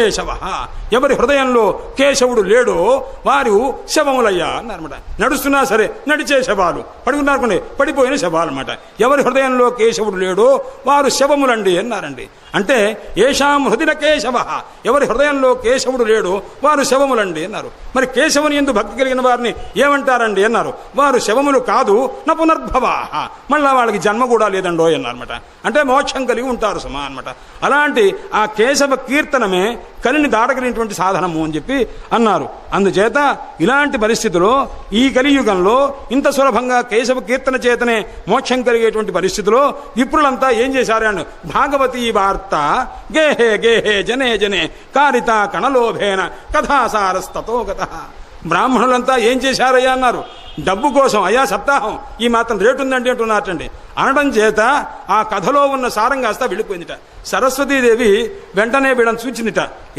కేశవ. ఎవరి హృదయంలో కేశవుడు లేడో వారు శవములయ్యా అన్నారన్నమాట. నడుస్తున్నా సరే నడిచే శవాలు. పడుకున్నారనుకోండి పడిపోయిన శవాలు అనమాట ఎవరి హృదయంలో కేశవుడు లేడో వారు శవములండి అన్నారండి. అంటే ఏషాం హృదిన కేశవ. ఎవరి హృదయంలో కేశవుడు లేడో వారు శవములండి అన్నారు. మరి కేశవుని ఎందు భక్తి కలిగిన వారిని ఏమంటారండి అన్నారు. వారు శవములు కాదు నా పునర్భవా మళ్ళా వాళ్ళకి జన్మ కూడా లేదండో అన్నారన్నమాట. అంటే మోక్షం కలిగి ఉంటారు సుమా అనమాట అలాంటి ఆ కేశవ కీర్తనమే కలిని దాటగలిగినటువంటి సాధనము అని చెప్పి అన్నారు. అందుచేత ఇలాంటి పరిస్థితిలో ఈ కలియుగంలో ఇంత సులభంగా కేశవ కీర్తన చేతనే మోక్షం కలిగేటువంటి పరిస్థితిలో విప్రులంతా ఏం చేశారని భాగవతి వార్త గేహే గేహే జనే జనే కారిత కణలోభేన కథాసారస్తతో కథ బ్రాహ్మణులంతా ఏం చేశారయ్యా అన్నారు. డబ్బు కోసం అయ్యా సప్తాహం. ఈ మాత్రం రేటు ఉందండి అంటున్నారటండి. అనడం చేత ఆ కథలో ఉన్న సారం కాస్త వెళ్ళిపోయిందిట. సరస్వతీదేవి వెంటనే వీళ్ళని చూచిందిట